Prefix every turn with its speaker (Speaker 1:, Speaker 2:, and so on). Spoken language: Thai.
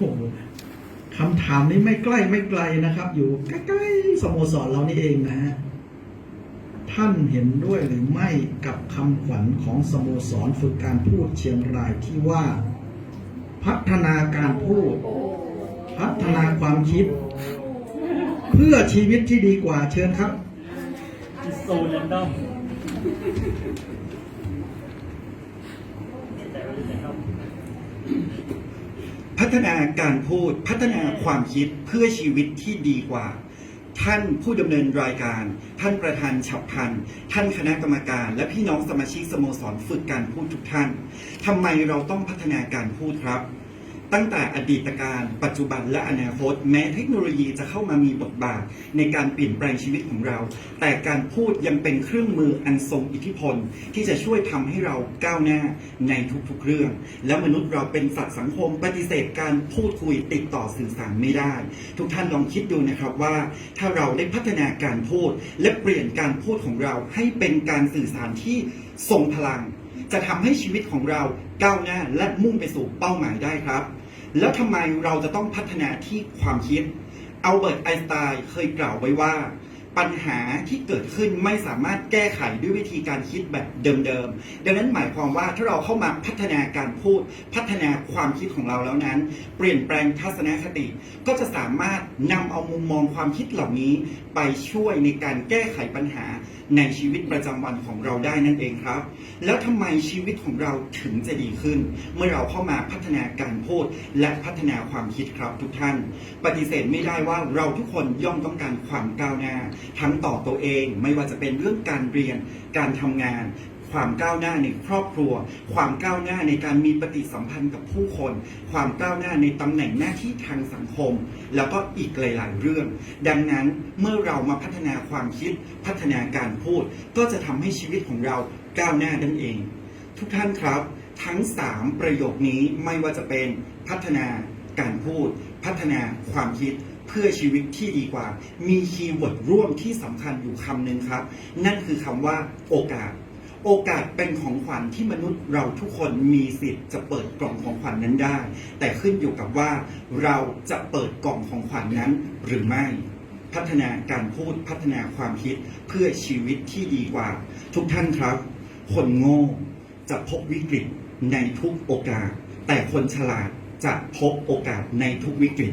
Speaker 1: โอ้โหคำถามนี้ไม่ใกล้ไม่ไกลนะครับ อยู่ใกล้ๆสโมสรเรานี่เองนะฮะท่านเห็นด้วยหรือไม่กับคำขวัญของสโมสรฝึกการพูดเชียงรายที่ว่า พัฒนาการพูด พัฒนาความคิด เพื่อชีวิตที่ดีกว่าเชิญครับ
Speaker 2: It's so random
Speaker 3: พั ฒนาการพูดพัฒนาความคิดเพื่อชีวิตที่ดีกว่า ท่านผู้ดำเนินรายการ ท่านประธานฉับพันท่านคณะกรรมการ และพี่น้องสมาชิกสโมสรฝึกการพูดทุกท่านทำไมเราต้องพัฒนาการพูดครับ ตั้งแต่อดีตการปัจจุบันและอนาคต แม้เทคโนโลยีจะเข้ามามีบทบาทในการเปลี่ยนแปลงชีวิตของเรา แต่การพูดยังเป็นเครื่องมืออันทรงอิทธิพล ที่จะช่วยทำให้เราก้าวหน้าในทุกๆเรื่อง และมนุษย์เราเป็นสัตว์สังคมปฏิเสธการพูดคุยติดต่อสื่อสารไม่ได้ ทุกท่านลองคิดดูนะครับว่า ถ้าเราได้พัฒนาการพูด และเปลี่ยนการพูดของเราให้เป็นการสื่อสารที่ทรงพลังจะทำให้ชีวิตของเราก้าวหน้าและมุ่งไปสู่เป้าหมายได้ครับ แล้วทำไมเราจะต้องพัฒนาที่ความคิดอัลเบิร์ตไอน์สไตน์เคยกล่าวไว้ว่า ปัญหาที่เกิดขึ้นไม่สามารถแก้ไขด้วยวิธีการคิดแบบเดิมๆ ดังนั้นหมายความว่าถ้าเราเข้ามาพัฒนาการพูด พัฒนาความคิดของเราแล้วนั้น เปลี่ยนแปลงทัศนคติ ก็จะสามารถนำเอามุมมองความคิดเหล่านี้ ไปช่วยในการแก้ไขปัญหา ในชีวิตประจำวันของเราได้นั่นเองครับ แล้วทำไมชีวิตของเราถึงจะดีขึ้น เมื่อเราเข้ามาพัฒนาการพูดและพัฒนาความคิดครับทุกท่าน ปฏิเสธไม่ได้ว่าเราทุกคนย่อมต้องการความก้าวหน้า ทั้งต่อตัวเองไม่ว่าจะเป็นเรื่องการเรียน การทำงาน ความก้าวหน้าในครอบครัว ความก้าวหน้าในการมีปฏิสัมพันธ์กับผู้คน ความก้าวหน้าในตำแหน่งหน้าที่ทางสังคม แล้วก็อีกหลาย ๆ เรื่อง ดังนั้นเมื่อเรามาพัฒนาความคิดพัฒนาการพูด ก็จะทำให้ชีวิตของเราก้าวหน้านั่นเอง ทุกท่านครับ ทั้ง 3 ประโยคนี้ไม่ว่าจะเป็นพัฒนาการพูด พัฒนาความคิดเพื่อชีวิตที่ดีกว่า มีคีย์เวิร์ดร่วมที่สำคัญอยู่คำหนึ่งครับ นั่นคือคำว่าโอกาส โอกาสเป็นของขวัญที่มนุษย์เราทุกคนมีสิทธิ์จะเปิดกล่องของขวัญนนั้นได้ แต่ขึ้นอยู่กับว่าเราจะเปิดกล่องของขวัญนนั้นหรือไม่ พัฒนาการพูดพัฒนาความคิดเพื่อชีวิตที่ดีกว่า ทุกท่านครับ คนโง่จะพบวิกฤตในทุกโอกาส แต่คนฉลาดจะพบโอกาสในทุกวิกฤต